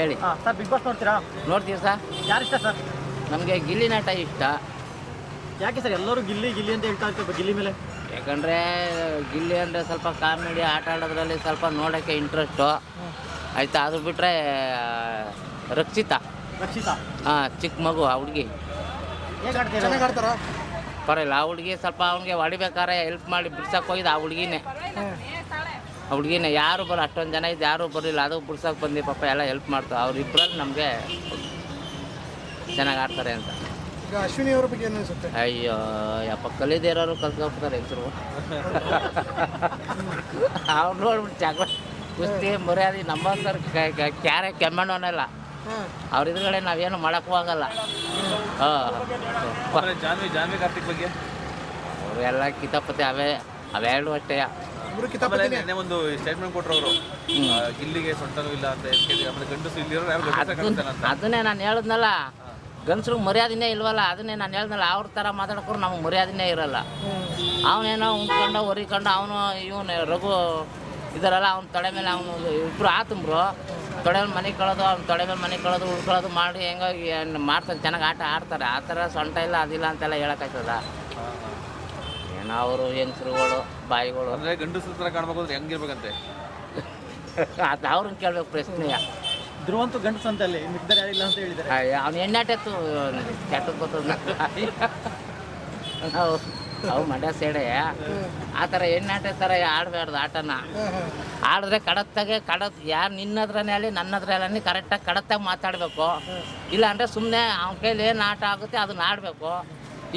ಹೇಳಿ. ಹಾಂ sir big boss ನೋಡ್ತೀರಾ? ನೋಡ್ತೀರಾ ಸರ್. ಯಾರು ಇಷ್ಟ ಸರ್? ನಮಗೆ ಗಿಲ್ಲಿ ನಾಟ ಇಷ್ಟ. ಯಾಕೆ ಸರ್ ಎಲ್ಲರೂ ಗಿಲ್ಲಿ ಗಿಲ್ಲಿ ಅಂತ ಹೇಳ್ತಾ ಇರ್ತಾರೆ ಗಿಲ್ಲಿ ಮೇಲೆ? ಯಾಕಂದರೆ ಗಿಲ್ಲಿ ಅಂದರೆ ಸ್ವಲ್ಪ ಕಾಮಿಡಿ ಆಟ ಆಡೋದ್ರಲ್ಲಿ ಸ್ವಲ್ಪ ನೋಡೋಕ್ಕೆ ಇಂಟ್ರೆಸ್ಟು ಆಯಿತಾ ಅದು ಬಿಟ್ಟರೆ ರಕ್ಷಿತಾ. ರಕ್ಷಿತಾ? ಹಾಂ ಚಿಕ್ಕ ಮಗು ಆ ಹುಡುಗಿ. ಹೇಗೆ ಆಡ್ತೀರಾ ಆಡ್ತಾರ? ಪರವಾಗಿಲ್ಲ ಆ ಹುಡುಗಿ ಸ್ವಲ್ಪ ಅವ್ನಿಗೆ ಹೊಡಿಬೇಕಾದ್ರೆ ಹೆಲ್ಪ್ ಮಾಡಿ ಬಿಡ್ಸಕ್ಕೆ ಹೋಗಿದ್ದು ಆ ಹುಡುಗಿನೇ. ಹುಡುಗಿನೇ ಯಾರು ಬರೋ ಅಷ್ಟೊಂದು ಜನ ಇದ್ದು ಯಾರೂ ಬರಲಿಲ್ಲ ಅದು ಬಿಡ್ಸೋಕೆ ಬಂದು ಪಾಪ ಎಲ್ಲ ಹೆಲ್ಪ್ ಮಾಡ್ತಾರೆ ಅವ್ರಿಬ್ಬರಲ್ಲಿ ನಮಗೆ ಚೆನ್ನಾಗಿ ಆಡ್ತಾರೆ ಅಂತ. ಈಗ ಅಶ್ವಿನಿ ಅವ್ರ ಬಗ್ಗೆ ಏನು ಅನ್ಸುತ್ತೆ? ಅಯ್ಯೋ ಯಪ್ಪ ಕಲಿದೇ ಇರೋರು ಕಲ್ತ್ಕೊಬಿಡ್ತಾರೆ ಹೆಸರು ಅವ್ರು ನೋಡ್ಬಿಟ್ಟು ಜಗಳ ಕುಸ್ತಿ ಮರ್ಯಾದೆ ನಮ್ಮಂಥವ್ರು ಕ್ಯಾರೆ ಕೆಮ್ಮಣ್ಣವನ್ನೆಲ್ಲ. ಅವ್ರ ಇದ್ರಗಡೆ ನಾವೇನು ಮಾಡೋಕ್ಕೂ ಆಗಲ್ಲ. ಹಾಂ. ಜಾನ್ವಿ ಜಾನ್ವಿ ಕಾರ್ತಿಕ್ ಬಗ್ಗೆ? ಅವರು ಎಲ್ಲ ಕಿತಾಪತಿ ಅವೇ ಅವೆರಡು ಅಷ್ಟೇ. ನೆನ್ನೆ ಒಂದು ಸ್ಟೇಟ್ಮೆಂಟ್ ಕೊಟ್ಟರು ಅವರು ಗಿಲ್ಲಿಗೆ ಸೊಂಟನೂ ಇಲ್ಲ ಅಂತ ಹೇಳ್ತಿದ್ರು. ಆಮೇಲೆ ಗಂಡಸು ಇಲ್ಲಿರೋ ಯಾರು ಗಂಡಸ ಅದನ್ನ ಕಾಣಿಸ್ತಾನೆ ಅಂತ. ಅದನ್ನೇ ನಾನು ಹೇಳಿದ್ನಲ್ಲ ಗಂಡಸ್ರು ಮರ್ಯಾದಿನೇ ಇಲ್ವಲ್ಲ ಅದನ್ನೇ ನಾನು ಹೇಳ್ದಲ್ಲ ಅವ್ರ ಥರ ಮಾತಾಡ್ಕೊಂಡು ನಮ್ಗೆ ಮರ್ಯಾದಿನೇ ಇರಲ್ಲ. ಅವನೇನೋ ಉಂಡ್ಕೊಂಡು ಹೊರಿಕೊಂಡು ಅವನು ಇವನು ರಘು ಇದರಲ್ಲ ಅವ್ನ ತೊಡೆ ಮೇಲೆ ಅವನು ಇಬ್ಬರು ಆತುಂಬ್ರು. ತೊಡೆ ಮೇಲೆ ಮನೆ ಕಳೋದು ಅವ್ನ ತೊಡೆ ಮೇಲೆ ಮನೆ ಕಳೋದು ಉಳ್ಕೊಳ್ಳೋದು ಮಾಡಿ ಹೆಂಗಾಗಿ ಏನ್ ಮಾಡ್ತಾನೆ ಚೆನ್ನಾಗಿ ಆಟ ಆಡ್ತಾರೆ. ಆ ಥರ ಸೊಂಟ ಇಲ್ಲ ಅದಿಲ್ಲ ಅಂತೆಲ್ಲ ಹೇಳೋಕ್ಕಾಯ್ತದ ಏನೋ ಅವರು ಹೆಂಗಸ್ರುಗಳು ಬಾಯಿಗಳು. ಅಂದ್ರೆ ಗಂಡು ಸುತ್ತ ಕಾಣ್ಬೇಕು ಅಂದ್ರೆ ಹೆಂಗಿರ್ಬೇಕಂತೆ? ಅದು ಅವ್ರನ್ನ ಕೇಳ್ಬೇಕು ಪ್ರಶ್ನೆಯ ಧ್ರುವಂತು ಗಂಡಸ ಅಂತ ಅಲ್ಲಿ ಮಿಕ್ಕಿದ್ದಾರೆ ಯಾರಿಲ್ಲ ಅಂತ ಹೇಳಿದ್ದಾರೆ. ಅವ್ನು ಎಣ್ಣಾಟೆತ್ತು ಕೆಟ್ಟದ್ದು ಗೊತ್ತದ ನಾವು ಅವು ಮಂಡ್ಯ ಸೇಡೆ. ಆ ಥರ ಎಣ್ಣಾಟೆ ಥರ ಆಡಬಾರ್ದು ಆಟನ. ಆಡಿದ್ರೆ ಕಡತ್ತಾಗೆ ಕಡತ್ ಯಾರು ನಿನ್ನ ಹತ್ರನೇ ಆಗಲಿ ನನ್ನ ಹತ್ರ ಆಗಲಿ ಕರೆಕ್ಟಾಗಿ ಕಡತ್ತಾಗಿ ಮಾತಾಡಬೇಕು. ಇಲ್ಲ ಅಂದರೆ ಸುಮ್ಮನೆ ಅವನ ಕೈಲಿ ಏನು ಆಟ ಆಗುತ್ತೆ ಅದನ್ನ ಆಡಬೇಕು.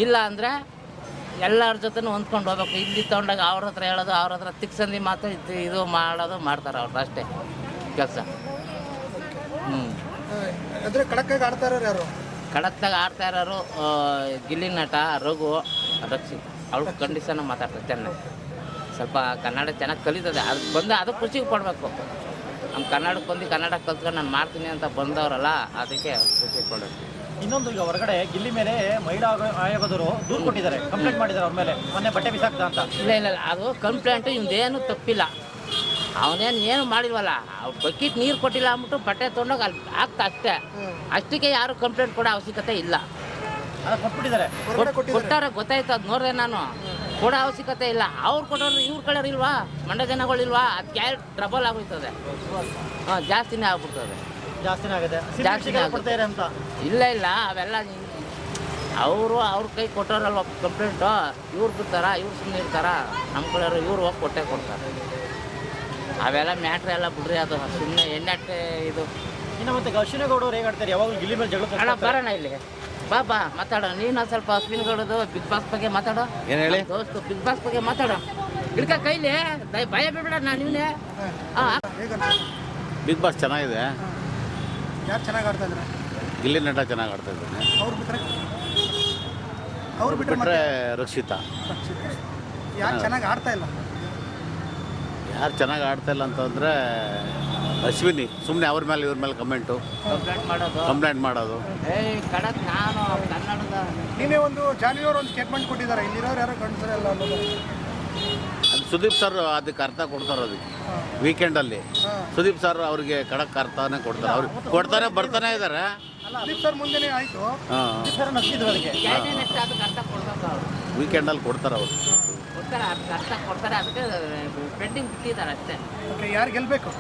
ಇಲ್ಲ ಅಂದರೆ ಎಲ್ಲರ ಜೊತೆನೂ ಹೊಂದ್ಕೊಂಡು ಹೋಗ್ಬೇಕು. ಇಲ್ಲಿ ತೊಗೊಂಡಾಗ ಅವ್ರ ಹತ್ರ ಹೇಳೋದು ಅವ್ರ ಹತ್ರ ತಿಕ್ಸಂದಿ ಮಾತ್ರ ಇದು ಇದು ಮಾಡೋದು ಮಾಡ್ತಾರೆ ಅವ್ರದ್ದು ಅಷ್ಟೇ ಕೆಲಸ. ಹ್ಞೂ ಅಂದ್ರೆ ಕಡಕ್ಕಾಗಿ ಆಡ್ತಾ ಇರೋರು ಯಾರು? ಕಡತ್ತಾಗ ಆಡ್ತಾ ಇರೋರು ಗಿಲ್ಲಿ ನಟ ರಘು ರಕ್ಷಿ. ಅವಳು ಕಂಡೀಷನ್ ಮಾತಾಡ್ತಾರೆ ಚೆನ್ನಾಗಿ. ಸ್ವಲ್ಪ ಕನ್ನಡ ಚೆನ್ನಾಗಿ ಕಲಿತದೆ. ಅದು ಬಂದು ಅದು ಖುಷಿಗೆ ಕೊಡಬೇಕು ನಮ್ಮ ಕನ್ನಡಕ್ಕೆ ಬಂದು ಕನ್ನಡ ಕಲ್ತ್ಕೊಂಡು ನಾನು ಮಾಡ್ತೀನಿ ಅಂತ ಬಂದವರಲ್ಲ ಅದಕ್ಕೆ ಖುಷಿ ಪಡಬೇಕು ಇನ್ನೊಂದು ಈಗ ಹೊರಗಡೆ ಗಿಲ್ಲಿ ಮೇಲೆ ಮಹಿಳಾ ಆಯೋಗ- ಆಯೋಗದವರು ದೂರು ಕೊಟ್ಟಿದ್ದಾರೆ. ಕಂಪ್ಲೇಂಟ್ ಮಾಡಿದ್ದಾರೆ ಅವ್ರ ಮೇಲೆ. ಮೊನ್ನೆ ಬಟ್ಟೆ ಬಿಸಾಕ್ತ ಅಂತ. ಇಲ್ಲ ಇಲ್ಲ ಇಲ್ಲ. ಅದು ಕಂಪ್ಲೇಂಟ್ ಇವ್ದೇನು ತಪ್ಪಿಲ್ಲ. ಅವನೇನು ಏನು ಮಾಡಿಲ್ವಲ್ಲ? ಅವ್ರು ಬಕೆಟ್ ನೀರು ಕೊಟ್ಟಿಲ್ಲ ಅಂದ್ಬಿಟ್ಟು ಬಟ್ಟೆ ತೊಗೊಂಡೋಗಿ ಅಲ್ಲಿ ಆಗ್ತಾ ಅಷ್ಟೇ. ಅಷ್ಟಕ್ಕೆ ಯಾರು ಕಂಪ್ಲೇಂಟ್ ಕೊಡೋ ಅವಶ್ಯಕತೆ ಇಲ್ಲ. ಕೊಟ್ಬಿಟ್ಟಿದ್ದಾರೆ. ಕೊಟ್ಟಾರ ಗೊತ್ತಾಯ್ತು ಅದು ನೋಡಿದೆ ನಾನು. ಕೊಡೋ ಅವಶ್ಯಕತೆ ಇಲ್ಲ. ಅವ್ರು ಕೊಡೋರು ಇವ್ರ ಕಡೆಯವ್ರು ಇಲ್ವಾ ಮಂಡ್ಯ ಜನಗಳಿಲ್ವಾ? ಅದು ಕ್ಯಾರೆ ಡಬಲ್ ಆಗೋಯ್ತದೆ? ಹಾಂ ಜಾಸ್ತಿನೇ ಆಗ್ಬಿಡ್ತದೆ. ಜಾಸ್ತಿನೇ ಆಗುತ್ತೆ. ಕೊಡ್ತಾರೆ ಅಂತ. ಇಲ್ಲ ಇಲ್ಲ ಅವೆಲ್ಲ ಅವರು ಅವ್ರ ಕೈ ಕೊಟ್ಟವ್ರಲ್ಲ ಕಂಪ್ಲೇಂಟು ಇವ್ರು ಬಿಡ್ತಾರ? ಇವ್ರು ಸುಮ್ಮನೆ ಇರ್ತಾರ? ನಮ್ಮ ಕಡೆ ಇವ್ರು ಹೋಗಿ ಕೊಟ್ಟೆ ಕೊಡ್ತಾರೆ. ಅವೆಲ್ಲ ಮ್ಯಾಟ್ರ್ ಎಲ್ಲ ಬಿಡ್ರಿ ಅದು ಸುಮ್ಮನೆ ಎಣ್ಣೆ ಇದು. ಇನ್ನು ಮತ್ತೆ ಅಶ್ವಿನಿ ಹೇಗಾಡ್ತಾರೆ ಯಾವಾಗಲೂ ಹೇಗೆ ಆಡ್ತಾರೆ? ಯಾವಾಗ ಗಿಲ್ಲಿ ಮೇಲೆ ಜಗಳ ಅಣ್ಣ ಬರೋಣ ಇಲ್ಲಿ ಬಾ ಬಾ ಮಾತಾಡೋ. ನೀನು ಸ್ವಲ್ಪ ಅಶ್ವಿನ್ ಗೌಡದು ಬಿಗ್ ಬಾಸ್ ಬಗ್ಗೆ ಮಾತಾಡೋ. ಏನು ಹೇಳಿ? ದೋಸ್ತು ಬಿಗ್ ಬಾಸ್ ಬಗ್ಗೆ ಮಾತಾಡೋ. ಇಡ್ಕ ಕೈಲಿ. ದಯ ಭಯ ಬಿಡಬೇಡ ನಾನು. ನೀವೇ ಹಾಂ ಬಿಗ್ ಬಾಸ್ ಚೆನ್ನಾಗಿದೆ. ಯಾರು ಚೆನ್ನಾಗಿ ಆಡ್ತಾ ಇದ್ದಾರೆ ಗಿಲ್ಲಿ ನಟ ಚೆನ್ನಾಗಿ ಆಡ್ತಾ ಇದ್ದಾನೆ. ಅವ್ರು ಬಿಟ್ರೆ? ಅವ್ರು ಬಿಟ್ರೆ ಬಿಟ್ಟರೆ ರಕ್ಷಿತಾ. ಯಾರು ಚೆನ್ನಾಗಿ ಆಡ್ತಾ ಇಲ್ಲ? ಯಾರು ಚೆನ್ನಾಗಿ ಆಡ್ತಾ ಇಲ್ಲ ಅಂತಂದರೆ ಅಶ್ವಿನಿ. ಸುಮ್ಮನೆ ಅವ್ರ ಮೇಲೆ ಇವ್ರ ಮೇಲೆ ಕಮೆಂಟು. ಕಂಪ್ಲೇಂಟ್ ಮಾಡೋದು. ಕಂಪ್ಲೇಂಟ್ ಮಾಡೋದು. ನಾನು ಕನ್ನಡದ ಒಂದು ಜಾನಿಯವ್ರು ಒಂದು ಸ್ಟೇಟ್ಮೆಂಟ್ ಕೊಟ್ಟಿದ್ದಾರೆ. ಇಲ್ಲಿರೋರು ಯಾರು ಗಂಡಸರಲ್ಲ ಅನ್ನೋದು ಸುದೀಪ್ ಸರ್ ಅದಕ್ಕೆ ಅರ್ಥ ಕೊಡ್ತಾರೆ ಅದಕ್ಕೆ. ವೀಕೆಂಡಲ್ಲಿ ಸುದೀಪ್ ಸರ್ ಅವ್ರಿಗೆ ಖಡಕ್ ಅರ್ಥನೇ ಕೊಡ್ತಾರೆ. ಅವ್ರಿಗೆ. ಕೊಡ್ತಾರೆ ಬರ್ತಾನೆ ಇದ್ದಾರೆ ಅವ್ರು? ವೀಕೆಂಡಲ್ಲಿ ಕೊಡ್ತಾರೆ ಅವರು. ಕೊಡ್ತಾರೆ ಅರ್ಥ ಕೊಡ್ತಾರೆ. ಅದಕ್ಕೆ ಪೆಂಡಿಂಗ್ ಬಿಟ್ಟಿದ್ದಾರೆ ಅಷ್ಟೇ. ಓಕೆ ಯಾರು ಗೆಲ್ಲಬೇಕು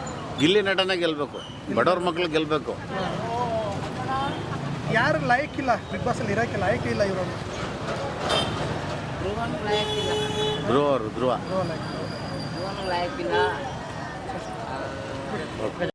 ಗಿಲ್ಲಿ ನಟನೆ ಗೆಲ್ಬೇಕು. ಬಡವ್ರ ಮಕ್ಳು ಗೆಲ್ಬೇಕು. ಯಾರು ಲೈಕ್ ಇಲ್ಲ ಬಿಗ್ ಬಾಸ್ ಅಲ್ಲಿ ಇರಕ್ಕೆ ಲೈಕ್ ಇಲ್ಲ ಇವರು ಧ್ರುವನ್ ಲಾಯಕ್ ಇಲ್ಲ ಧ್ರುವ ಅವರು ಧ್ರುವ ಲಾಯಕ್ ಧ್ರುವನ್ ಲಾಯಕ್ ಇಲ್ಲ